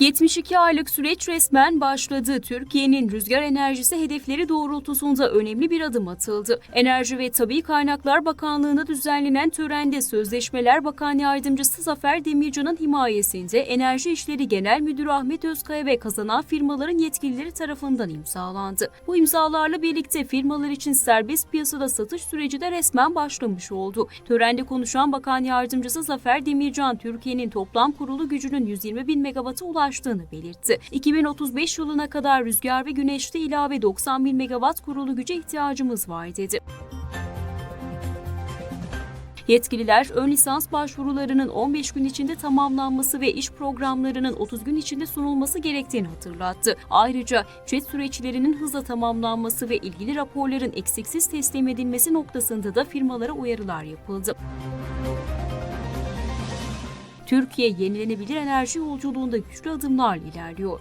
72 aylık süreç resmen başladı. Türkiye'nin rüzgar enerjisi hedefleri doğrultusunda önemli bir adım atıldı. Enerji ve Tabi Kaynaklar Bakanlığı'nda düzenlenen törende Sözleşmeler Bakan Yardımcısı Zafer Demircan'ın himayesinde Enerji İşleri Genel Müdürü Ahmet Özkaya ve kazanan firmaların yetkilileri tarafından imzalandı. Bu imzalarla birlikte firmalar için serbest piyasada satış süreci de resmen başlamış oldu. Törende konuşan Bakan Yardımcısı Zafer Demircan, Türkiye'nin toplam kurulu gücünün 120 bin megawata ulaştığını belirtti. 2035 yılına kadar rüzgar ve güneşte ilave 90 bin megawatt kurulu güce ihtiyacımız var dedi. Yetkililer ön lisans başvurularının 15 gün içinde tamamlanması ve iş programlarının 30 gün içinde sunulması gerektiğini hatırlattı. Ayrıca ÇED süreçlerinin hızla tamamlanması ve ilgili raporların eksiksiz teslim edilmesi noktasında da firmalara uyarılar yapıldı. Türkiye yenilenebilir enerji yolculuğunda güçlü adımlarla ilerliyor.